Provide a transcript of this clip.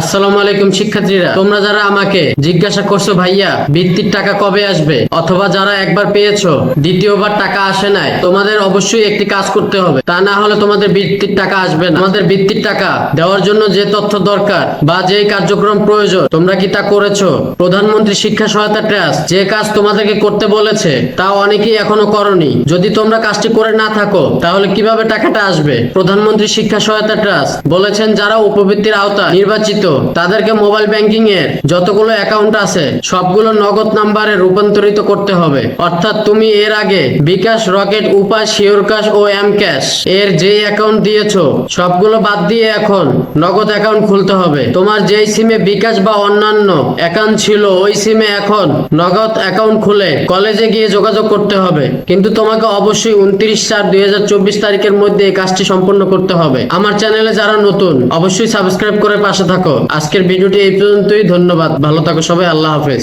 আসসালামু আলাইকুম, শিক্ষার্থীরা। তোমরা যারা আমাকে জিজ্ঞাসা করছ, ভাইয়া, বৃত্তির টাকা কবে আসবে? অথবা যারা একবার পেয়েছ, দ্বিতীয়বার টাকা আসে নাই, তোমাদের অবশ্যই একটি কাজ করতে হবে। তা না হলে তোমাদের বৃত্তির টাকা আসবে না। আমাদের বৃত্তির টাকা দেওয়ার জন্য যে তথ্য দরকার বা যে কার্যক্রম প্রয়োজন, তোমরা কি তা করেছ? প্রধানমন্ত্রী শিক্ষা সহায়তা ট্রাস্ট যে কাজ তোমাদেরকে করতে বলেছে, তা অনেকেই এখনও করনি। যদি তোমরা কাজটি করে না থাকো, তাহলে কীভাবে টাকাটা আসবে? প্রধানমন্ত্রী শিক্ষা সহায়তা ট্রাস্ট বলেছেন, যারা উপবৃত্তির আওতা নির্বাচিত তাদেরকে মোবাইল ব্যাংকিং এর যতগুলো অ্যাকাউন্ট আছে, সবগুলো নগদ নাম্বারে রূপান্তরিত করতে হবে। অর্থাৎ তুমি এর আগে bKash, Rocket, Upay sure cash ও এম ক্যাশ এর যে অ্যাকাউন্ট দিয়েছ, সবগুলো বাদ দিয়ে এখন নগদ অ্যাকাউন্ট খুলতে হবে। তোমার যেই সিমে বিকাশ বা অন্যান্য অ্যাকাউন্ট ছিল, ওই সিমে এখন নগদ অ্যাকাউন্ট খুলে কলেজে গিয়ে যোগাযোগ করতে হবে। কিন্তু তোমাকে অবশ্যই উনত্রিশ চার দুই তারিখের মধ্যে এই কাজটি সম্পন্ন করতে হবে। আমার চ্যানেলে যারা নতুন, অবশ্যই সাবস্ক্রাইব করে পাশে থাকো। আজকের ভিডিওটি এই পর্যন্তই ধন্যবাদ ভালো থাকো সবাই আল্লাহ হাফেজ।